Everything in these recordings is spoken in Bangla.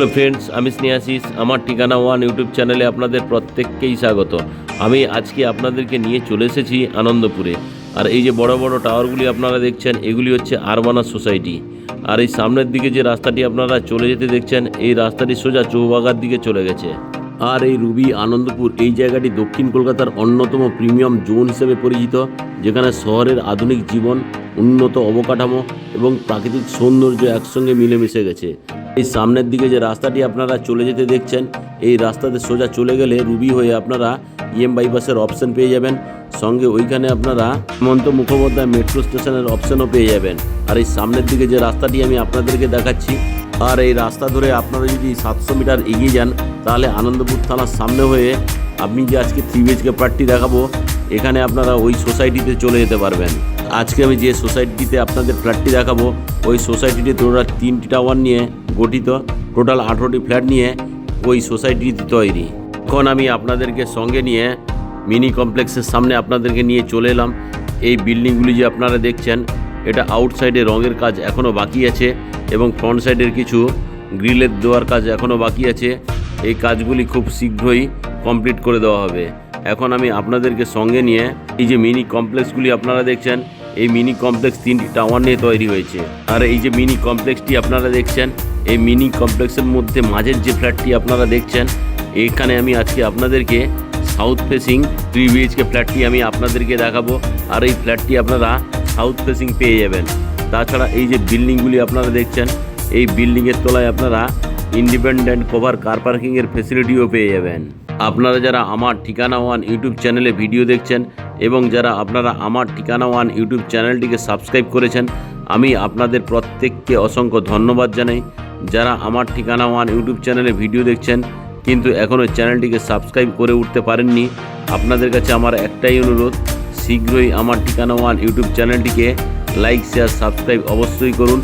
হ্যালো ফ্রেন্ডস, আমি স্নেহাশিস। আমার ঠিকানা ওয়ান ইউটিউব চ্যানেলে আপনাদের প্রত্যেককেই স্বাগত। আমি আজকে আপনাদেরকে নিয়ে চলে এসেছি আনন্দপুরে। আর এই যে বড় বড় টাওয়ারগুলি আপনারা দেখছেন, এগুলি হচ্ছে আরবানা সোসাইটি। আর এই সামনের দিকে যে রাস্তাটি আপনারা চলে যেতে দেখছেন, এই রাস্তাটি সোজা চৌবাগার দিকে চলে গেছে। আর এই রুবি আনন্দপুর, এই জায়গাটি দক্ষিণ কলকাতার অন্যতম প্রিমিয়াম জোন হিসেবে পরিচিত, যেখানে শহরের আধুনিক জীবন, উন্নত অবকাঠামো এবং প্রাকৃতিক সৌন্দর্য একসঙ্গে মিলেমিশে গেছে। এই সামনের দিকে যে রাস্তাটি আপনারা চলে যেতে দেখছেন, এই রাস্তাতে সোজা চলে গেলে রুবি হয়ে আপনারা ইএম বাইপাসের অপশন পেয়ে যাবেন। সঙ্গে ওইখানে আপনারা হেমন্ত মুখোপাধ্যায় মেট্রো স্টেশনের অপশনও পেয়ে যাবেন। আর এই সামনের দিকে যে রাস্তাটি আমি আপনাদেরকে দেখাচ্ছি, আর এই রাস্তা ধরে আপনারা যদি সাতশো মিটার এগিয়ে যান, তাহলে আনন্দপুর থানার সামনে হয়ে আপনি যে আজকে থ্রি বিএচকে পার্টটি দেখাবো, এখানে আপনারা ওই সোসাইটিতে চলে যেতে পারবেন। আজকে আমি যে সোসাইটিতে আপনাদের ফ্ল্যাটটি দেখাবো, ওই সোসাইটিতে টোটাল তিনটি টাওয়ার নিয়ে গঠিত, টোটাল আঠেরোটি ফ্ল্যাট নিয়ে ওই সোসাইটিটি তৈরি। এখন আমি আপনাদেরকে সঙ্গে নিয়ে মিনি কমপ্লেক্সের সামনে আপনাদেরকে নিয়ে চলে এলাম। এই বিল্ডিংগুলি যে আপনারা দেখছেন, এটা আউটসাইডে রঙের কাজ এখনও বাকি আছে এবং ফ্রন্ট সাইডের কিছু গ্রিলের দেওয়ার কাজ এখনও বাকি আছে। এই কাজগুলি খুব শীঘ্রই কমপ্লিট করে দেওয়া হবে। এখন আমি আপনাদেরকে সঙ্গে নিয়ে এই যে মিনি কমপ্লেক্সগুলি আপনারা দেখছেন, এই মিনি কমপ্লেক্স তিনটি টাওয়ার নিয়ে তৈরি হয়েছে। আর এই যে মিনি কমপ্লেক্সটি আপনারা দেখছেন এই মিনি কমপ্লেক্সের মধ্যে মাঝের যে ফ্ল্যাটটি আপনারা দেখছেন, এখানে আমি আজকে আপনাদেরকে সাউথ ফেসিং থ্রি বিএইচকে ফ্ল্যাটটি আমি আপনাদেরকে দেখাবো। আর এই ফ্ল্যাটটি আপনারা সাউথ ফেসিং পেয়ে যাবেন। তাছাড়া এই যে বিল্ডিংগুলি আপনারা দেখছেন, এই বিল্ডিংয়ের তলায় আপনারা ইন্ডিপেন্ডেন্ট কভার কার পার্কিংয়ের ফেসিলিটিও পেয়ে যাবেন। আপনারা যারা আমার ঠিকানা ওয়ান ইউটিউব চ্যানেলে ভিডিও দেখছেন এবং যারা আপনারা আমার ঠিকানা ওয়ান ইউটিউব চ্যানেলটিকে সাবস্ক্রাইব করেছেন, আমি আপনাদের প্রত্যেককে অসংখ্য ধন্যবাদ জানাই। যারা আমার ঠিকানা ওয়ান ইউটিউব চ্যানেলে ভিডিও দেখছেন, কিন্তু এখনও চ্যানেলটিকে সাবস্ক্রাইব করে উঠতে পারেননি, আপনাদের কাছে আমার একটাই অনুরোধ, শীঘ্রই আমার ঠিকানা ওয়ান ইউটিউব চ্যানেলটিকে লাইক, শেয়ার, সাবস্ক্রাইব অবশ্যই করুন।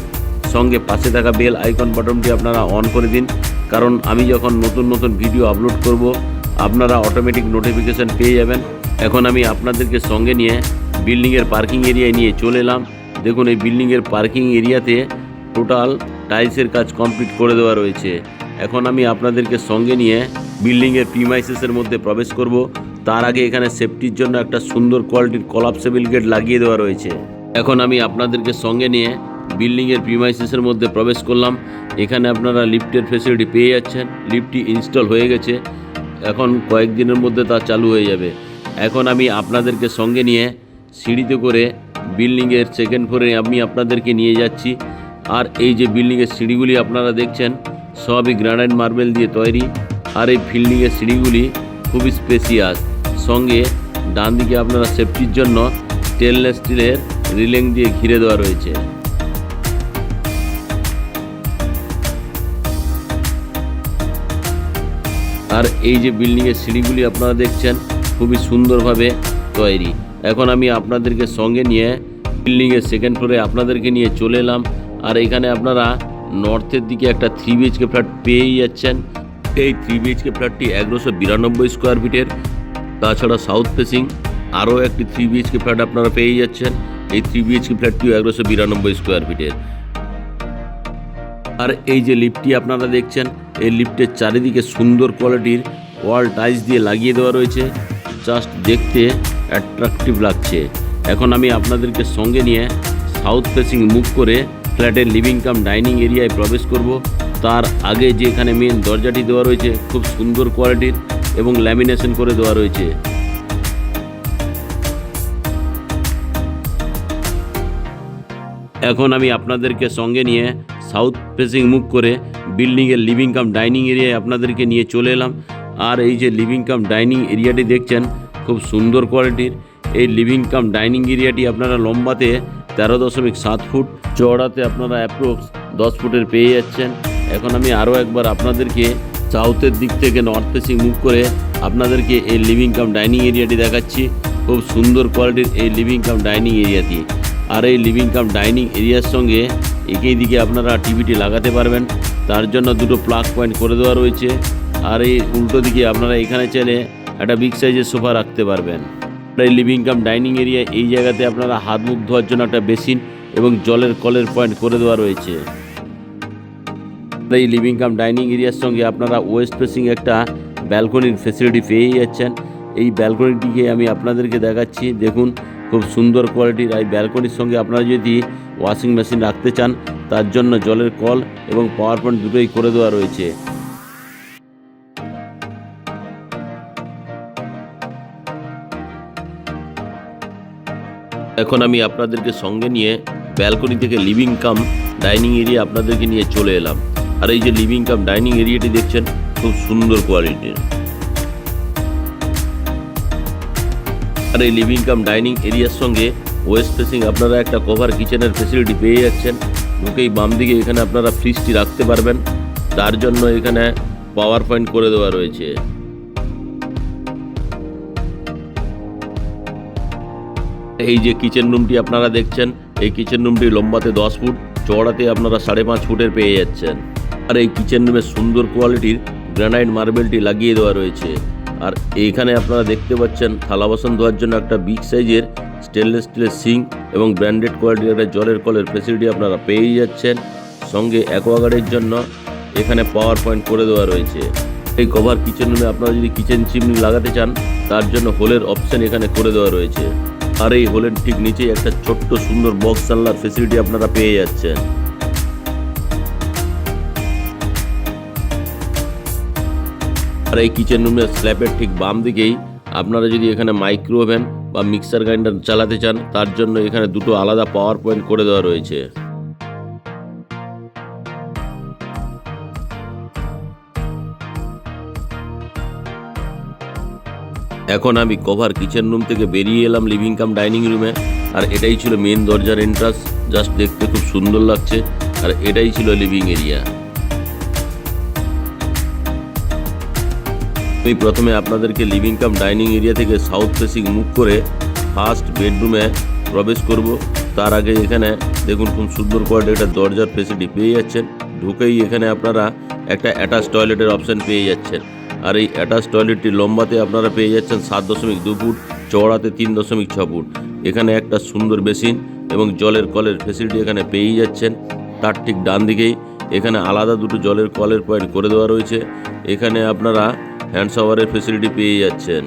সঙ্গে পাশে থাকা বেল আইকন বাটনটি আপনারা অন করে দিন, কারণ আমি যখন নতুন নতুন ভিডিও আপলোড করব, আপনারা অটোমেটিক নোটিফিকেশান পেয়ে যাবেন। এখন আমি আপনাদেরকে সঙ্গে নিয়ে বিল্ডিংয়ের পার্কিং এরিয়ায় নিয়ে চলে এলাম। দেখুন, এই বিল্ডিংয়ের পার্কিং এরিয়াতে টোটাল টাইলসের কাজ কমপ্লিট করে দেওয়া রয়েছে। এখন আমি আপনাদেরকে সঙ্গে নিয়ে বিল্ডিংয়ের প্রিমাইসেসের মধ্যে প্রবেশ করব। তার আগে এখানে সেফটির জন্য একটা সুন্দর কোয়ালিটির কলাপসেবল গেট লাগিয়ে দেওয়া রয়েছে। এখন আমি আপনাদেরকে সঙ্গে নিয়ে বিল্ডিংয়ের প্রিমাইসেসের মধ্যে প্রবেশ করলাম। এখানে আপনারা লিফটের ফেসিলিটি পেয়ে যাচ্ছেন। লিফটটি ইনস্টল হয়ে গেছে। এখন কয়েকদিনের মধ্যে তা চালু হয়ে যাবে। এখন আমি আপনাদেরকে সঙ্গে নিয়ে সিঁড়িতে করে বিল্ডিংয়ের সেকেন্ড ফ্লোরে আমি আপনাদেরকে নিয়ে যাচ্ছি। আর এই যে বিল্ডিংয়ের সিঁড়িগুলি আপনারা দেখছেন, সবই গ্রানাইট মার্বেল দিয়ে তৈরি। আর এই ফিল্ডিংয়ের সিঁড়িগুলি খুবই স্পেসিয়াস সঙ্গে ডান দিকে আপনারা সেফটির জন্য স্টেনলেস স্টিলের রিলিং দিয়ে ঘিরে দেওয়া রয়েছে। আর এই যে বিল্ডিংয়ের সিঁড়িগুলি আপনারা দেখছেন, খুবই সুন্দরভাবে তৈরি। এখন আমি আপনাদেরকে সঙ্গে নিয়ে বিল্ডিংয়ের সেকেন্ড ফ্লোরে আপনাদেরকে নিয়ে চলে এলাম। আর এখানে আপনারা নর্থের দিকে একটা থ্রি বিএইচকে ফ্ল্যাট পেয়েই যাচ্ছেন। এই থ্রি বিএইচকে ফ্ল্যাটটি এগারোশো বিরানব্বই স্কোয়ার ফিটের তাছাড়া সাউথ ফেসিং আরও একটি থ্রি বিএইচকে ফ্ল্যাট আপনারা পেয়ে যাচ্ছেন। এই থ্রি বিএইচকে ফ্ল্যাটটিও এগারোশো বিরানব্বই স্কোয়ার ফিটের আর এই যে লিফটটি আপনারা দেখছেন, এই লিফটের চারিদিকে সুন্দর কোয়ালিটির ওয়াল টাইলস দিয়ে লাগিয়ে দেওয়া রয়েছে। জাস্ট দেখতে অ্যাট্রাকটিভ লাগছে। এখন আমি আপনাদেরকে সঙ্গে নিয়ে সাউথ ফেসিং মুভ করে ফ্ল্যাটের লিভিং কাম ডাইনিং এরিয়ায় প্রবেশ করব। তার আগে যে এখানে মেন দরজাটি দেওয়া রয়েছে, খুব সুন্দর কোয়ালিটির এবং ল্যামিনেশন করে দেওয়া রয়েছে। এখন আমি আপনাদেরকে সঙ্গে নিয়ে সাউথ ফেসিং মুখ করে বিল্ডিংয়ের লিভিং কাম ডাইনিং এরিয়ায় আপনাদেরকে নিয়ে চলে এলাম। আর এই যে লিভিং কাম ডাইনিং এরিয়াটি দেখছেন, খুব সুন্দর কোয়ালিটির এই লিভিং কাম ডাইনিং এরিয়াটি আপনারা লম্বাতে তেরো দশমিক সাত ফুট চওড়াতে আপনারা অ্যাপ্রক্স দশ ফুটের পেয়ে যাচ্ছেন। এখন আমি আরও একবার আপনাদেরকে সাউথের দিক থেকে নর্থ ফেসিং মুভ করে আপনাদেরকে এই লিভিং কাম ডাইনিং এরিয়াটি দেখাচ্ছি। খুব সুন্দর কোয়ালিটির এই লিভিং কাম ডাইনিং এরিয়াটি আর এই লিভিং কাম ডাইনিং এরিয়ার সঙ্গে একই দিকে আপনারা টিভিটি লাগাতে পারবেন। তার জন্য দুটো প্লাগ পয়েন্ট করে দেওয়া রয়েছে। আর এই উল্টো দিকে আপনারা এখানে চাইলে একটা বিগ সাইজের সোফা রাখতে পারবেন। এই লিভিং কাম ডাইনিং এরিয়া এই জায়গাতে আপনারা হাত মুখ ধোয়ার জন্য একটা বেসিন এবং জলের কলের পয়েন্ট করে দেওয়া রয়েছে। এই লিভিং কাম ডাইনিং এরিয়ার সঙ্গে আপনারা ওয়েস্ট ফেসিং একটা ব্যালকনির ফেসিলিটি পেয়ে যাচ্ছেন। এই ব্যালকনিটিকে আমি আপনাদেরকে দেখাচ্ছি। দেখুন, খুব সুন্দর কোয়ালিটির এই ব্যালকনির সঙ্গে আপনারা যদি ওয়াশিং মেশিন রাখতে চান, তার জন্য জলের কল এবং পাওয়ার পয়েন্ট দুটোই করে দেওয়া রয়েছে। এখন আমি আপনাদেরকে সঙ্গে নিয়ে ব্যালকনি থেকে লিভিং কাম ডাইনিং এরিয়া আপনাদেরকে নিয়ে চলে এলাম। আর এই যে লিভিং কাম ডাইনিং এরিয়াটি দেখছেন, খুব সুন্দর কোয়ালিটির আর এই লিভিং কাম ডাইনিং এরিয়ার সঙ্গে ওয়েস্ট ফেসিং আপনারা একটা কভার কিচেনের ফেসিলিটি পেয়ে যাচ্ছেন। ঢুকেই বাম দিকে এখানে আপনারা ফ্রিজটি রাখতে পারবেন। তার জন্য এখানে পাওয়ার পয়েন্ট করে দেওয়া রয়েছে। এই যে কিচেন রুমটি আপনারা দেখছেন, এই কিচেন রুমটি লম্বাতে দশ ফুট, চওড়াতে আপনারা সাড়ে পাঁচ ফুটের পেয়ে যাচ্ছেন। আর এই কিচেন রুমে সুন্দর কোয়ালিটির গ্রানাইট মার্বেলটি লাগিয়ে দেওয়া রয়েছে। আর এইখানে আপনারা দেখতে পাচ্ছেন, থালা বাসন ধোয়ার জন্য একটা বিগ সাইজের স্টেনলেস স্টিলের সিং এবং ব্র্যান্ডেড কোয়ালিটির একটা জলের কলের ফেসিলিটি আপনারা পেয়ে যাচ্ছেন। সঙ্গে অ্যাকোয়াগার্ডের জন্য এখানে পাওয়ার পয়েন্ট করে দেওয়া রয়েছে। এই কভার কিচেন রুমে আপনারা যদি কিচেন চিমনি লাগাতে চান, তার জন্য হোলের অপশন এখানে করে দেওয়া রয়েছে। আর এই হলেন ঠিক নিচে একটা ছোট্ট সুন্দর বক্স জানলার ফেসিলিটি আপনারা পেয়ে যাচ্ছেন। আর এই কিচেন রুমের স্ল্যাবের ঠিক বাম দিকেই আপনারা যদি এখানে মাইক্রোওভেন বা মিক্সার গ্রাইন্ডার চালাতে চান, তার জন্য এখানে দুটো আলাদা পাওয়ার পয়েন্ট করে দেওয়া রয়েছে। এখন আমি কভার কিচেন রুম থেকে বেরিয়ে এলাম লিভিং কাম ডাইনিং রুমে আর এটাই ছিল মেন দরজার এন্ট্রান্স জাস্ট দেখতে খুব সুন্দর লাগছে। আর এটাই ছিল লিভিং এরিয়া আমি প্রথমে আপনাদেরকে লিভিং কাম ডাইনিং এরিয়া থেকে সাউথ ফেসিং মুখ করে ফার্স্ট বেডরুমে প্রবেশ করব। তার আগে এখানে দেখুন খুব সুন্দর কোয়ালিটি একটা দরজার ফেসিলিটি পেয়ে যাচ্ছেন। ঢুকেই এখানে আপনারা একটা অ্যাটাচ টয়লেটের অপশন পেয়ে যাচ্ছেন। আর এই অ্যাটাচ টয়লেটটি লম্বাতে আপনারা পেয়ে যাচ্ছেন সাত দশমিক দু ফুট, চওড়াতে তিন দশমিক ছ ফুট। এখানে একটা সুন্দর বেসিন এবং জলের কলের ফেসিলিটি এখানে পেয়েই যাচ্ছেন। তার ঠিক ডান দিকেই এখানে আলাদা দুটো জলের কলের পয়েন্ট করে দেওয়া রয়েছে। এখানে আপনারা হ্যান্ড শাওয়ারের ফেসিলিটি পেয়ে যাচ্ছেন।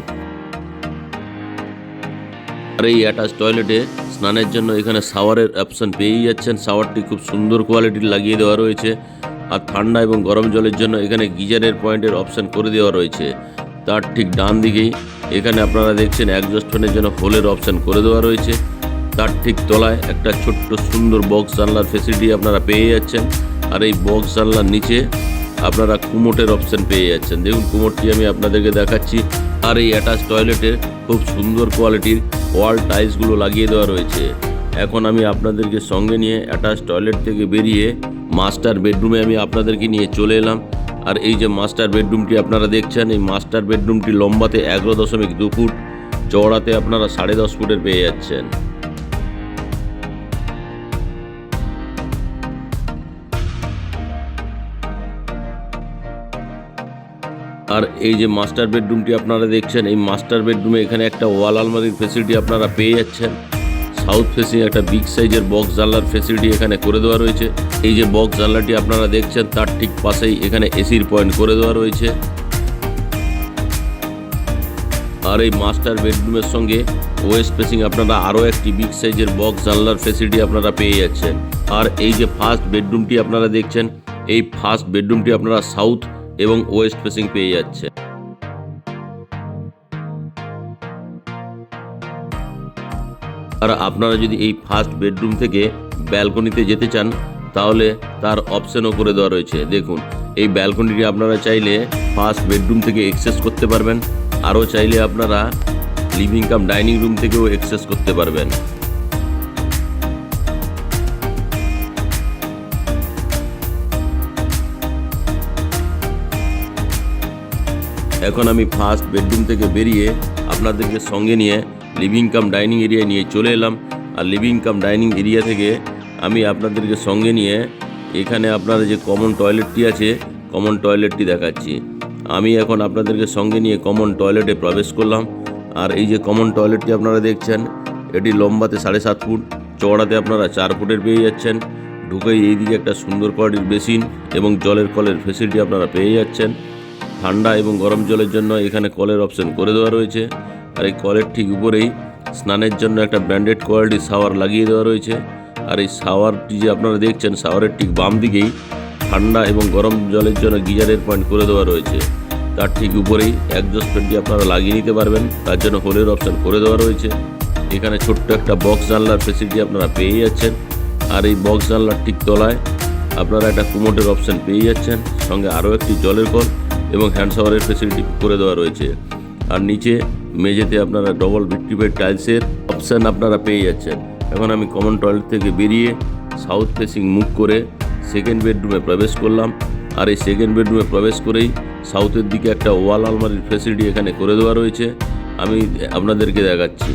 আর এই অ্যাটাচ টয়লেটে স্নানের জন্য এখানে শাওয়ারের অপশন পেয়েই যাচ্ছেন। শাওয়ারটি খুব সুন্দর কোয়ালিটির লাগিয়ে দেওয়া রয়েছে। আর ঠান্ডা এবং গরম জলের জন্য এখানে গিজারের পয়েন্টের অপশন করে দেওয়া রয়েছে। তার ঠিক ডান দিকেই এখানে আপনারা দেখছেন ফ্যানের জন্য হোলের অপশন করে দেওয়া রয়েছে। তার ঠিক তলায় একটা ছোট্ট সুন্দর বক্স জানলার ফেসিলিটি আপনারা পেয়ে যাচ্ছেন। আর এই বক্স জানলার নিচে আপনারা কুমোটের অপশন পেয়ে যাচ্ছেন। দেখুন, কুমোটটি আমি আপনাদেরকে দেখাচ্ছি। আর এই অ্যাটাচ টয়লেটের খুব সুন্দর কোয়ালিটির ওয়াল টাইলসগুলো লাগিয়ে দেওয়া রয়েছে। এখন আমি আপনাদেরকে সঙ্গে নিয়ে অ্যাটাচ টয়লেট থেকে বেরিয়ে মাস্টার বেডরুমে আমি আপনাদেরকে নিয়ে চলে এলাম। আর এই যে মাস্টার বেডরুমটি আপনারা দেখছেন, এই মাস্টার বেডরুমটি লম্বাতে এগারো দশমিক দু ফুট, চওড়াতে আপনারা সাড়ে দশ ফুটের পেয়ে যাচ্ছেন। আর এই যে মাস্টার বেডরুমটি আপনারা দেখছেন, এই মাস্টার বেডরুমে এখানে একটা ওয়াল আলমারির ফেসিলিটি আপনারা পেয়ে যাচ্ছেন। সাউথ ফেসিং একটা বিগ সাইজের বক্স জানলার ফেসিলিটি এখানে করে দেওয়া রয়েছে। এই যে বক্স জানলাটি আপনারা দেখছেন, তার ঠিক পাশেই এখানে এসির পয়েন্ট করে দেওয়া রয়েছে। আর এই মাস্টার বেডরুমের সঙ্গে ওয়েস্ট ফেসিং আপনারা আরও একটি বিগ সাইজের বক্স জানলার ফেসিলিটি আপনারা পেয়ে যাচ্ছেন। আর এই যে ফার্স্ট বেডরুমটি আপনারা দেখছেন, এই ফার্স্ট বেডরুমটি আপনারা সাউথ এবং ওয়েস্ট ফেসিং পেয়ে যাচ্ছে আর আপনারা যদি এই ফার্স্ট বেডরুম থেকে ব্যালকনিতে যেতে চান, তাহলে তার অপশনও করে দেওয়া রয়েছে। দেখুন, এই ব্যালকনিটি আপনারা চাইলে ফার্স্ট বেডরুম থেকে এক্সেস করতে পারবেন, আরও চাইলে আপনারা লিভিং কাম ডাইনিং রুম থেকেও এক্সেস করতে পারবেন। এখন আমি ফার্স্ট বেডরুম থেকে বেরিয়ে আপনাদেরকে সঙ্গে নিয়ে লিভিং কাম ডাইনিং এরিয়ায় নিয়ে চলে এলাম। আর লিভিং কাম ডাইনিং এরিয়া থেকে আমি আপনাদেরকে সঙ্গে নিয়ে এখানে আপনার যে কমন টয়লেটটি আছে কমন টয়লেটটি দেখাচ্ছি। আমি এখন আপনাদেরকে সঙ্গে নিয়ে কমন টয়লেটে প্রবেশ করলাম। আর এই যে কমন টয়লেটটি আপনারা দেখছেন, এটি লম্বাতে সাড়ে সাত ফুট, চওড়াতে আপনারা চার ফুটের পেয়ে যাচ্ছেন। ঢুকেই এইদিকে একটা সুন্দর কোয়ালিটির বেসিন এবং জলের কলের ফেসিলিটি আপনারা পেয়ে যাচ্ছেন। ঠান্ডা এবং গরম জলের জন্য এখানে কলের অপশন করে দেওয়া রয়েছে। আর এই কলের ঠিক উপরেই স্নানের জন্য একটা ব্র্যান্ডেড কোয়ালিটির শাওয়ার লাগিয়ে দেওয়া রয়েছে। আর এই শাওয়ারটি যে আপনারা দেখছেন, শাওয়ারের ঠিক বাম দিকেই ঠান্ডা এবং গরম জলের জন্য গিজারের পয়েন্ট করে দেওয়া রয়েছে। তার ঠিক উপরেই একজস্ট ফ্যানটি আপনারা লাগিয়ে নিতে পারবেন। তার জন্য হোলের অপশন করে দেওয়া রয়েছে। এখানে ছোট্ট একটা বক্স জানলার ফেসিলিটি আপনারা পেয়ে যাচ্ছেন। আর এই বক্স জানলার ঠিক তলায় আপনারা একটা কুমোটের অপশন পেয়ে যাচ্ছেন। সঙ্গে আরও একটি জলের কল এবং হ্যান্ড শাওয়ারের ফেসিলিটি করে দেওয়া রয়েছে। আর নিচে মেঝেতে আপনারা ডবল ভিক্টিফাইড টাইলসের অপশান আপনারা পেয়ে যাচ্ছেন। এখন আমি কমন টয়লেট থেকে বেরিয়ে সাউথ ফেসিং মুখ করে সেকেন্ড বেডরুমে প্রবেশ করলাম। আর এই সেকেন্ড বেডরুমে প্রবেশ করেই সাউথের দিকে একটা ওয়াল আলমারির ফেসিলিটি এখানে করে দেওয়া রয়েছে। আমি আপনাদেরকে দেখাচ্ছি।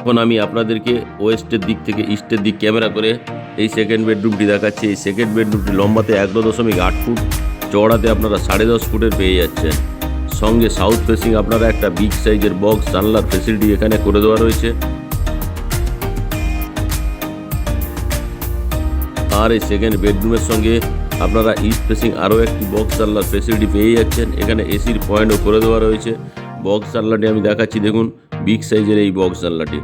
এখন আমি আপনাদেরকে ওয়েস্টের দিক থেকে ইস্টের দিক ক্যামেরা করে এই সেকেন্ড বেডরুমটি দেখাচ্ছি। এই সেকেন্ড বেডরুমটি লম্বাতে এক দশমিক আট ফুট। চওড়াতে আপনারা সাড়ে দশ ফুটের পেয়ে যাচ্ছেন। সঙ্গে সাউথ ফেসিং আপনারা একটা বিগ সাইজের বক্স জানলার ফেসিলিটি এখানে করে দেওয়া রয়েছে। আর এই সেকেন্ড বেডরুমের সঙ্গে আপনারা ইস্ট ফেসিং আরও একটি বক্স জানলার ফেসিলিটি পেয়ে যাচ্ছেন। এখানে এসির পয়েন্টও করে দেওয়া রয়েছে। বক্স জানলাটি আমি দেখাচ্ছি, দেখুন বিগ সাইজের এই বক্স জানলাটি।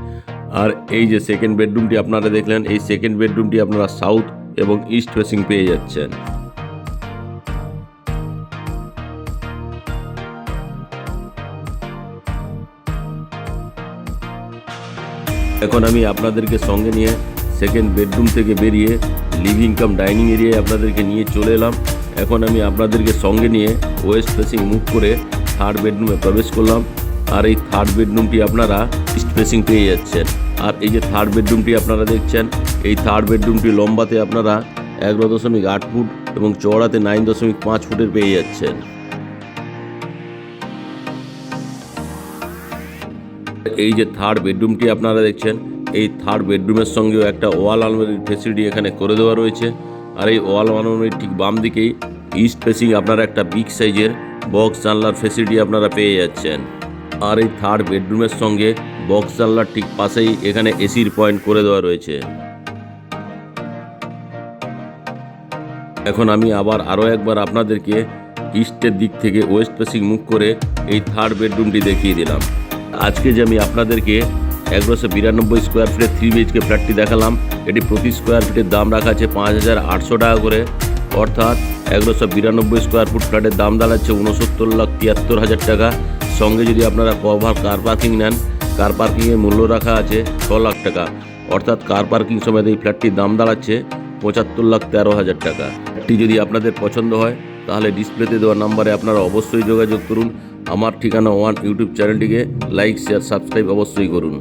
আর এই যে সেকেন্ড বেডরুমটি আপনারা দেখলেন, এই সেকেন্ড বেডরুমটি আপনারা সাউথ এবং ইস্ট ফেসিং পেয়ে যাচ্ছেন। এখন আমি আপনাদেরকে সঙ্গে নিয়ে সেকেন্ড বেডরুম থেকে বেরিয়ে লিভিং কাম ডাইনিং এরিয়ায় আপনাদেরকে নিয়ে চলে এলাম। এখন আমি আপনাদেরকে সঙ্গে নিয়ে ওয়েস্ট ফেসিং মুভ করে থার্ড বেডরুমে প্রবেশ করলাম। আর এই থার্ড বেডরুমটি আপনারা ইস্ট ফেসিং পেয়ে যাচ্ছেন। আর এই যে থার্ড বেডরুমটি আপনারা দেখছেন, এই থার্ড বেডরুমটি লম্বাতে আপনারা এগারো দশমিক আট ফুট এবং চওড়াতে নাইন দশমিক পাঁচ ফুটের পেয়ে যাচ্ছেন। এই যে থার্ড বেডরুমটি আপনারা দেখছেন, এই থার্ড বেডরুমের সঙ্গেও একটা ওয়াল আলমারির ফেসিলিটি এখানে করে দেওয়া রয়েছে। আর এই ওয়াল আলমারির ঠিক বাম দিকেই ইস্ট ফেসিং আপনারা একটা বিগ সাইজের বক্স জানলার ফেসিলিটি আপনারা পেয়ে যাচ্ছেন। আর এই থার্ড বেডরুমের সঙ্গে বক্স জানলার ঠিক পাশেই এখানে এসির পয়েন্ট করে দেওয়া রয়েছে। এখন আমি আবার আরও একবার আপনাদেরকে ইস্টের দিক থেকে ওয়েস্ট ফেসিং মুখ করে এই থার্ড বেডরুমটি দেখিয়ে দিলাম। আজকে যে আমি আপনাদেরকে একশো বিরানব্বই স্কোয়ার ফিটের থ্রি বিএইচকে ফ্ল্যাটটি দেখালাম, এটি প্রতি স্কোয়ার ফিটের দাম রাখা আছে পাঁচ হাজার আটশো টাকা করে। অর্থাৎ একশো বিরানব্বই স্কোয়ার ফুট ফ্ল্যাটের দাম দাঁড়াচ্ছে উনসত্তর লাখ তিয়াত্তর হাজার টাকা। সঙ্গে যদি আপনারা কভার কার পার্কিং নেন কার পার্কিংয়ের মূল্য রাখা আছে ছ লাখ টাকা। অর্থাৎ কার পার্কিং সমেত এই ফ্ল্যাটটির দাম দাঁড়াচ্ছে পঁচাত্তর লাখ তেরো হাজার টাকা। ফ্ল্যাটটি যদি আপনাদের পছন্দ হয়, তাহলে ডিসপ্লেতে দেওয়া নাম্বারে আপনারা অবশ্যই যোগাযোগ করুন। আমার ঠিকানা ওয়ান ইউটিউব চ্যানেলটিকে লাইক শেয়ার সাবস্ক্রাইব অবশ্যই করুন।